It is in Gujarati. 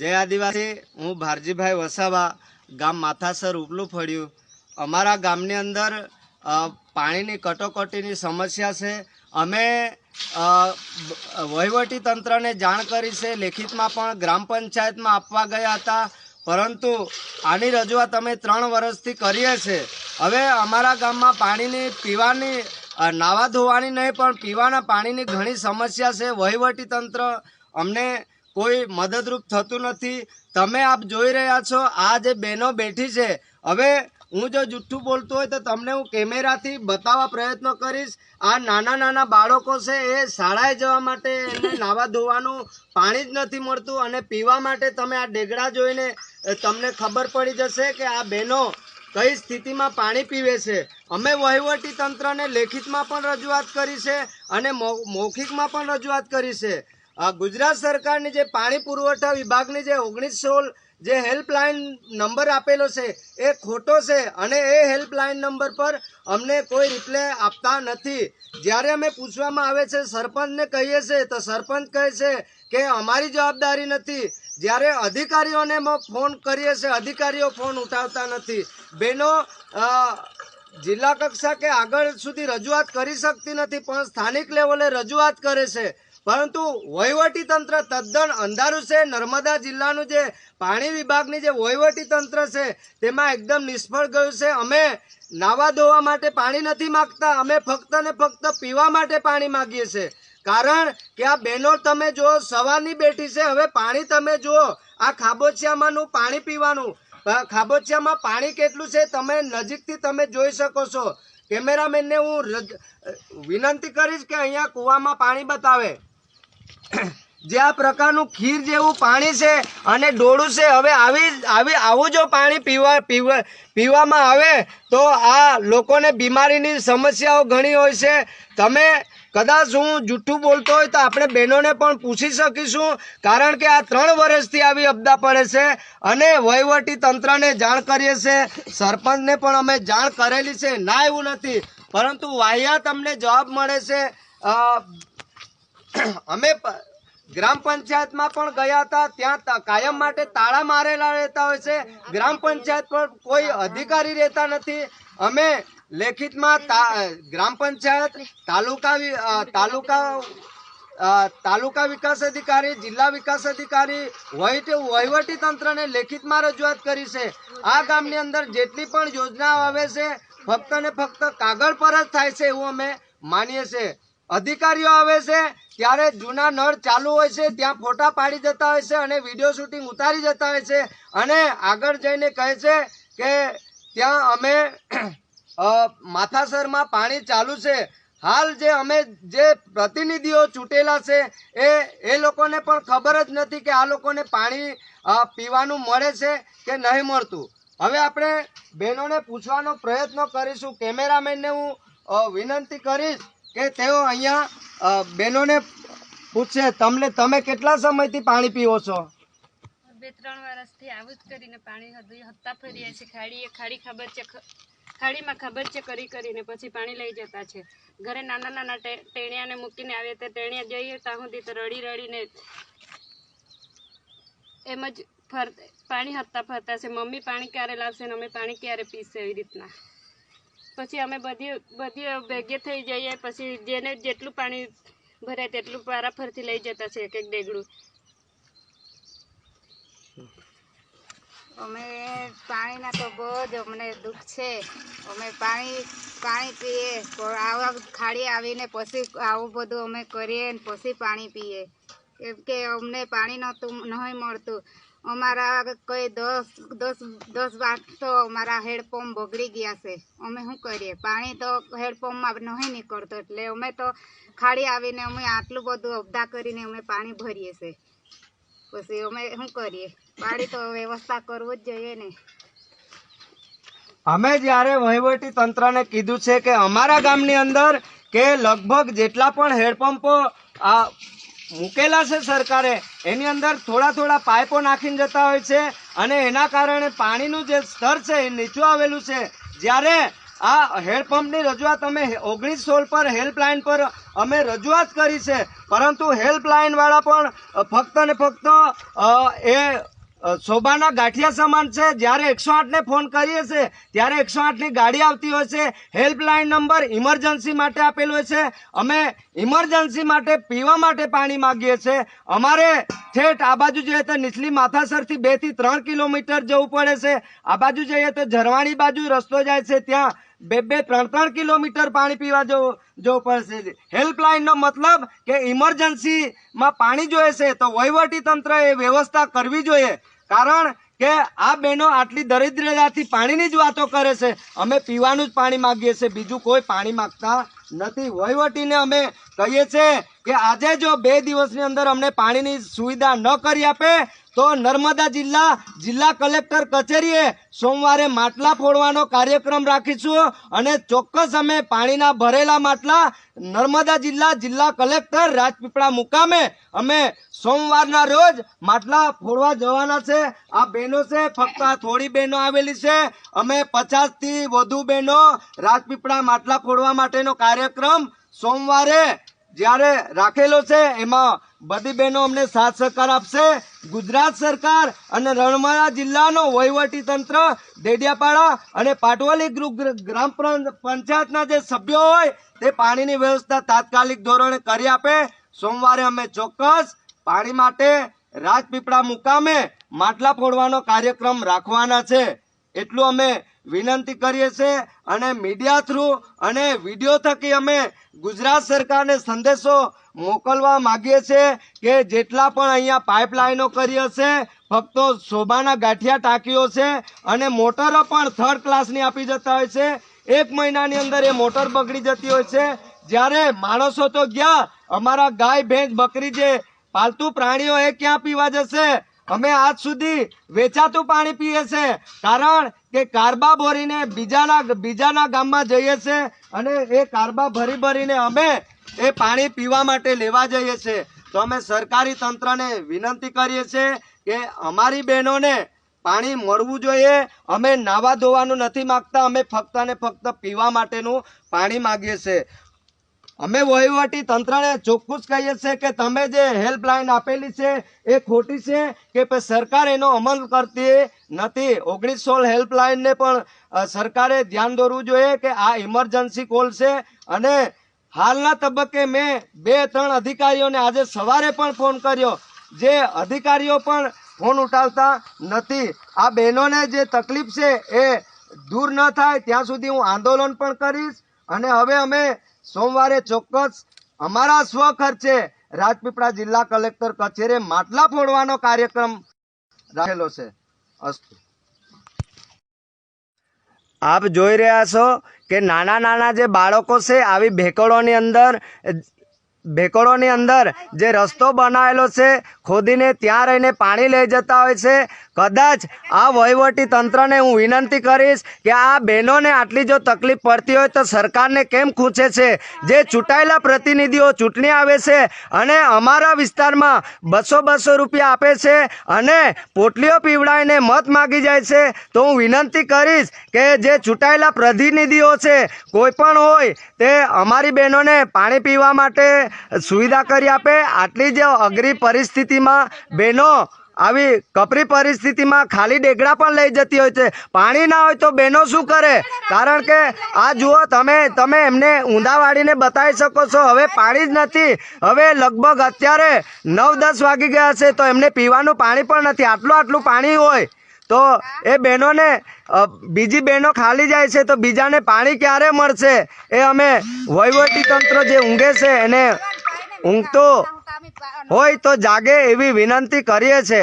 જય આદિવાસી, હું ભારજીભાઈ વસાવા, ગામ માથાસર ઉપલું ફળ્યું. અમારા ગામની અંદર પાણીની કટોકટીની સમસ્યા છે. અમે વહીવટી તંત્રને જાણ કરી છે. લેખિતમાં પણ ગ્રામ પંચાયતમાં આપવા ગયા હતા. પરંતુ આની રજૂઆત અમે ત્રણ વર્ષથી કરીએ છીએ હવે અમારા ગામમાં પાણીની, પીવાની નાવા ધોવાની નહીં, પણ પીવાના પાણીની ઘણી સમસ્યા છે. વહીવટી તંત્ર અમને કોઈ મદદરૂપ થતું નથી. તમે આપ જોઈ રહ્યા છો, આ જે બહેનો બેઠી છે. હવે હું જો જુઠ્ઠું બોલતો હોય તો તમને હું કેમેરાથી બતાવવા પ્રયત્ન કરીશ. આ નાના નાના બાળકો છે, એ શાળાએ જવા માટે એને નાવા ધોવાનું પાણી જ નથી મળતું અને પીવા માટે તમે આ ડેગડા જોઈને તમને ખબર પડી જશે કે આ બહેનો કઈ સ્થિતિમાં પાણી પીવે છે. અમે વહીવટી તંત્રને લેખિતમાં પણ રજૂઆત કરી છે અને મૌખિકમાં પણ રજૂઆત કરી છે. ગુજરાત સરકારની જે પાણી પુરવઠા વિભાગની જે ઓગણીસ જે હેલ્પલાઇન નંબર આપેલો છે, એ ખોટો છે અને એ હેલ્પલાઇન નંબર પર અમને કોઈ રિપ્લે આપતા નથી. જ્યારે અમે પૂછવામાં આવે છે, સરપંચને કહીએ છીએ તો સરપંચ કહે છે કે અમારી જવાબદારી નથી. જ્યારે અધિકારીઓને ફોન કરીએ છીએ અધિકારીઓ ફોન ઉઠાવતા નથી. બેનો જિલ્લા કક્ષા કે આગળ સુધી રજૂઆત કરી શકતી નથી, પણ સ્થાનિક લેવલે રજૂઆત કરે છે. પરંતુ વહીવટી તંત્ર તદ્દન અંધારું છે. નર્મદા જિલ્લાનું જે પાણી વિભાગની જે વહીવટી તંત્ર છે, તેમાં એકદમ નિષ્ફળ ગયું છે. અમે નાવા ધોવા માટે પાણી નથી માગતા, અમે ફક્ત ને ફક્ત પીવા માટે પાણી માગીએ છીએ. કારણ કે આ બહેનો તમે જો સવારની બેઠી છે. હવે પાણી તમે જુઓ, આ ખાબોચિયામાંનું પાણી પીવાનું. ખાબોચિયામાં પાણી કેટલું છે તમે નજીકથી તમે જોઈ શકો છો. કેમેરામેનને હું વિનંતી કરીશ કે અહીંયા કૂવામાં પાણી બતાવે. જે આ પ્રકારનું ખીર જેવું પાણી છે અને ડોળું છે, હવે આવી આવી આવું જો પાણી પીવા પીવા પીવામાં આવે તો આ લોકોને બીમારીની સમસ્યાઓ ઘણી હોય છે. તમે કદાચ હું જૂઠું બોલતો હોય તો આપણે બહેનોને પણ પૂછી શકીશું, કારણ કે આ ત્રણ વર્ષથી આવી અબદા પડે છે અને વહીવટી તંત્રને જાણ કરીએ છે. સરપંચને પણ અમે જાણ કરેલી છે. ના, એવું નથી. પરંતુ વાહિયાત અમને જવાબ મળે છે. અમે ગ્રામ પંચાયતમાં પણ ગયા હતા. ત્યાં કાયમ માટે તાળા મારેલા રહેતા હોય છે. ગ્રામ પંચાયત પર કોઈ અધિકારી રહેતા નથી. અમે લેખિતમાં ગ્રામ પંચાયત, તાલુકા તાલુકા તાલુકા વિકાસ અધિકારી, જિલ્લા વિકાસ અધિકારી વહીવટી તંત્રને લેખિતમાં રજૂઆત કરી છે. આ ગામની અંદર જેટલી પણ યોજનાઓ આવે છે, ફક્ત ને ફક્ત કાગળ પર જ થાય છે એવું અમે માનીએ છીએ. અધિકારીઓ આવે છે, ત્યારે જૂના નળ ચાલુ હોય છે, ત્યાં ફોટા પાડી જતા હોય છે અને વીડિયો શૂટિંગ ઉતારી જતા હોય છે. અને આગળ જઈને કહે છે કે ત્યાં અમે માથાસરમાં પાણી ચાલુ છે. હાલ જે અમે જે પ્રતિનિધિઓ ચૂંટેલા છે, એ એ લોકોને પણ ખબર જ નથી કે આ લોકોને પાણી પીવાનું મળે છે કે નહીં મળતું. હવે આપણે બહેનોને પૂછવાનો પ્રયત્ન કરીશું. કેમેરામેનને હું વિનંતી કરીશ કે તેઓ અહીંયા બહેનોને પૂછશે તમને, તમે કેટલા સમયથી પાણી પીવો છો? બે, ત્રણ વર્ષથી આવું જ કરીને પાણી હત્તા ફરીએ છીએ. ખાડીએ, ખાડી ખબર છે ખાડીમાં ખબર છે, કરી કરીને પછી પાણી લઈ જતા છે. ઘરે નાના નાના ટેણિયાને મૂકીને આવીએ તો ટેણિયા જઈએ ત્યાં સુધી તો રડી, રડીને એમ જ ફર, પાણી હત્તા ફરતા છે. મમ્મી, પાણી ક્યારે લાવશે ને અમે પાણી ક્યારે પીશે? એવી રીતના. પછી અમે બધી બધી ભેગે થઈ જઈએ, પછી જેને જેટલું પાણી ભરાય તેટલું પારાફરથી લઈ જતા છે એક એક ડેગડું. અમે પાણીના તો બહુ જ અમને દુઃખ છે. અમે પાણી પાણી પીએ આવા ખાડી આવીને પછી આવું બધું અમે કરીએ પછી પાણી પીએ. કેમ કે અમને પાણી નહોતું નહીં મળતું. અમારા કોઈ દસ દસ દસ વાર તો અમારા હેડપંપ બગડી ગયા છે. અમે શું કરીએ? પાણી તો હેડપંપમાં નહીં નીકળતો એટલે અમે તો ખાડી આવીને અમે આટલું બધું અબધા કરીને અમે પાણી ભરીએ છીએ પછી અમે શું કરીએ? પાણી તો વ્યવસ્થા કરવું જ જોઈએ ને. અમે જ્યારે વહીવટી તંત્રને કીધું છે કે અમારા ગામની અંદર કે લગભગ જેટલા પણ હેડપંપો આ મૂકેલા છે સરકારે. એની અંદર થોડા થોડા પાઇપો નાખીને જતા હોય છે અને એના કારણે પાણીનું જે સ્તર છે એ નીચું આવેલું છે. જ્યારે આ હેન્ડપંપની રજૂઆત અમે ઓગણીસ સોળ પર હેલ્પલાઇન પર અમે રજૂઆત કરી છે. પરંતુ હેલ્પલાઇનવાળા પણ ફક્ત ને ફક્ત એ શોભાના ગાંઠિયા સમાન છે. જ્યારે એકસો આઠને ફોન કરીએ છીએ ત્યારે એકસો આઠની ગાડી આવતી હોય છે. હેલ્પલાઇન નંબર ઇમરજન્સી માટે આપેલો હોય છે. અમે ઇમરજન્સી માટે પીવા માટે પાણી માગીએ છીએ અમારે ઠેઠ આ બાજુ જોઈએ તો નીચલી માથાસરથી બેથી ત્રણ કિલોમીટર જવું પડે છે. આ બાજુ જઈએ તો ઝરવાણી બાજુ રસ્તો જાય છે. ત્યાં બે બે, ત્રણ ત્રણ કિલોમીટર પાણી પીવા જવું જવું પડશે. હેલ્પલાઇનનો મતલબ કે ઇમરજન્સીમાં પાણી જોઈએ છે તો વહીવટી તંત્ર એ વ્યવસ્થા કરવી જોઈએ. કારણ કે આ બહેનો આટલી દરિદ્રતાથી પાણીની જ વાતો કરે છે. અમે પીવાનું જ પાણી માગીએ છીએ. બીજું કોઈ પાણી માગતા નથી. વહીવટીને અમે કહીએ છીએ કે આજે જો બે દિવસની અંદર અમને પાણીની સુવિધા ન કરી આપે તો નર્મદા જિલ્લા જિલ્લા કલેક્ટર કચેરીએ સોમવારે માટલા ફોડવાનો કાર્યક્રમ રાખીશું અને ચોક્કસ અમે પાણીના ભરેલા માટલા નર્મદા જિલ્લા જિલ્લા કલેક્ટર રાજપીપળા મુકામે અમે સોમવારના રોજ માટલા ફોડવા જવાના છે. આ બહેનો છે, ફક્ત આ થોડી બહેનો આવેલી છે. અમે પચાસથી વધુ બહેનો રાજપીપળા માટલા ફોડવા માટેનો કાર્યક્રમ સોમવારે જ્યારે રાખેલો છે, એમાં બધી બહેનો અમને સાથ સહકાર આપશે. ગુજરાત સરકાર અને રણમાળા જિલ્લાનો વહીવટી તંત્ર, ડેડિયાપાડા અને પાટવલી ગ્રામ પંચાયતના જે સભ્યો હોય, તે પાણીની વ્યવસ્થા તાત્કાલિક ધોરણે કરી આપે. સોમવારે અમે ચોક્કસ પાણી માટે રાજપીપળા મુકામે માટલા ફોડવાનો કાર્યક્રમ રાખવાના છે. એટલું અમે વિનંતી કરીએ છીએ અને મીડિયા થ્રુ અને વીડિયો થકી અમે ગુજરાત સરકારને સંદેશો મોકલવા માગીએ છીએ કે જેટલા પણ અહીંયા પાઇપલાઇનો કરી હશે ફક્ત શોભાના ગાંઠિયા ટાંકીઓ છે અને મોટરો પણ થર્ડ ક્લાસની આપી જતા હોય છે. એક મહિનાની અંદર એ મોટર બગડી જતી હોય છે. જ્યારે માણસો તો ગયા, અમારા ગાય, ભેંસ, બકરી જે પાલતુ પ્રાણીઓ એ ક્યાં પીવા જશે? અમે આજ સુધી વેચાતું પાણી પીએ છે, કારણ કે કારબા ભરીને બીજાના બીજાના ગામમાં જઈએ છે અને એ કારબા ભરી ભરીને અમે એ પાણી પીવા માટે લેવા જઈએ છે. તો અમે સરકારી તંત્રને વિનંતી કરીએ છીએ કે અમારી બહેનોને પાણી મળવું જોઈએ. અમે નાવા ધોવાનું નથી માગતા, અમે ફક્ત ને ફક્ત પીવા માટેનું પાણી માગીએ છીએ. અમે વહીવટી તંત્રને ચોખ્ખું કહીએ છીએ કે તમે જે હેલ્પલાઇન આપેલી છે એ ખોટી છે કે સરકાર એનો અમલ કરતી નથી. ઓગણીસ હેલ્પલાઇનને પણ સરકારે ધ્યાન દોરવું જોઈએ કે આ ઇમરજન્સી કોલ છે અને હાલના તબક્કે મેં બે ત્રણ અધિકારીઓને આજે સવારે પણ ફોન કર્યો. જે અધિકારીઓ પણ ફોન ઉઠાવતા નથી. આ બહેનોને જે તકલીફ છે એ દૂર ન થાય, ત્યાં સુધી હું આંદોલન પણ કરીશ અને હવે અમે સોમવારે ચોક્કસ અમારા સ્વ ખર્ચે રાજપીપળા જિલ્લા કલેક્ટર કચેરીએ માટલા ફોડવાનો કાર્યક્રમ રાખેલો છે. આપ જોઈ રહ્યા છો કે નાના નાના જે બાળકો છે, આવી ભેકડોની અંદર ભેકડોની અંદર જે રસ્તો બનાવેલો છે, ખોદીને ત્યાં રહીને પાણી લઈ જતા હોય છે કદાચ આ વહીવટી તંત્રને હું વિનંતી કરીશ કે આ બહેનોને આટલી જો તકલીફ પડતી હોય તો સરકારને કેમ ખૂંચે છે? જે ચૂંટાયેલા પ્રતિનિધિઓ ચૂંટણી આવે છે અને અમારા વિસ્તારમાં બસો બસો રૂપિયા આપે છે અને પોટલીઓ પીવડાવીને મત માગી જાય છે, તો હું વિનંતી કરીશ કે જે ચૂંટાયેલા પ્રતિનિધિઓ છે, કોઈ પણ હોય, તે અમારી બહેનોને પાણી પીવા માટે સુવિધા કરી આપે. આટલી જે અઘરી પરિસ્થિતિમાં બહેનો આવી કપરી પરિસ્થિતિમાં ખાલી ડેગડા પણ લઈ જતી હોય છે. પાણી ના હોય તો બહેનો શું કરે? કારણ કે આ જુઓ તમે તમે એમને ઊંધા વાળીને બતાવી શકો છો. હવે પાણી જ નથી. હવે લગભગ અત્યારે નવ દસ વાગી ગયા છે તો એમને પીવાનું પાણી પણ નથી. આટલું આટલું પાણી હોય તો એ બહેનોને બીજી બહેનો ખાલી જાય છે તો બીજાને પાણી ક્યારે મળશે? એ અમે વહીવટી તંત્ર જે ઊંઘે છે એને ઊંઘતો હોય તો જાગે એવી વિનંતી કરીએ છે.